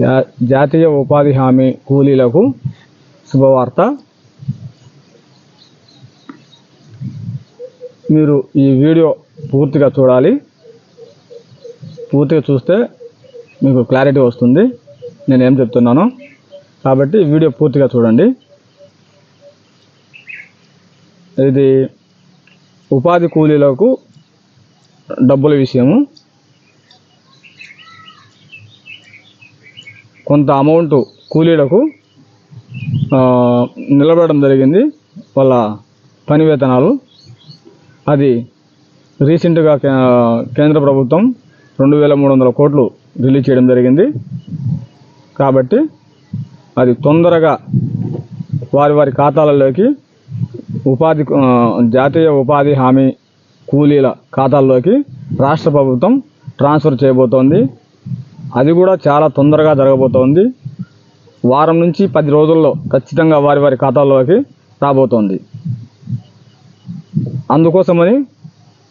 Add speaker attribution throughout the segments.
Speaker 1: జా జాతీయ ఉపాధి హామీ కూలీలకు శుభవార్త. మీరు ఈ వీడియో పూర్తిగా చూడాలి. పూర్తిగా చూస్తే మీకు క్లారిటీ వస్తుంది. నేను ఏం చెప్తున్నానో. కాబట్టి వీడియో పూర్తిగా చూడండి. ఇది ఉపాధి కూలీలకు డబ్బుల విషయము. కొంత అమౌంట్ కూలీలకు నిలబడడం జరిగింది. వాళ్ళ పని వేతనాలు. అది రీసెంట్గా కే- కేంద్ర ప్రభుత్వం రెండు వేల మూడు వందల కోట్లు రిలీజ్ చేయడం జరిగింది. కాబట్టి అది తొందరగా వారి వారి ఖాతాలలోకి ఉపాధి జాతీయ ఉపాధి హామీ కూలీల ఖాతాల్లోకి రాష్ట్ర ప్రభుత్వం ట్రాన్స్ఫర్ చేయబోతోంది. అది కూడా చాలా తొందరగా జరగబోతోంది. వారం నుంచి పది రోజుల్లో ఖచ్చితంగా వారి వారి ఖాతాల్లోకి రాబోతోంది. అందుకోసమని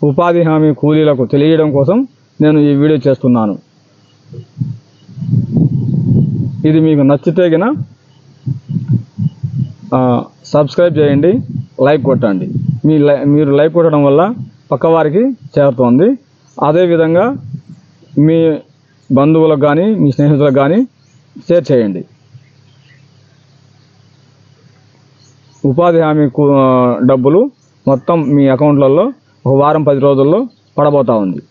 Speaker 1: ఉపాధి హామీ కూలీలకు తెలియడం కోసం నేను ఈ వీడియో చేస్తున్నాను. ఇది మీకు నచ్చితే గిన సబ్స్క్రైబ్ చేయండి లైక్ కొట్టండి. మీ లై మీరు లైక్ కొట్టడం వల్ల పక్కవారికి చేరుతోంది. అదేవిధంగా మీ బంధువులకు కానీ మీ స్నేహితులకు కానీ షేర్ చేయండి. ఉపాధి హామీ డబ్బులు మొత్తం మీ అకౌంట్లలో ఒక వారం పది రోజుల్లో పడబోతా ఉంది.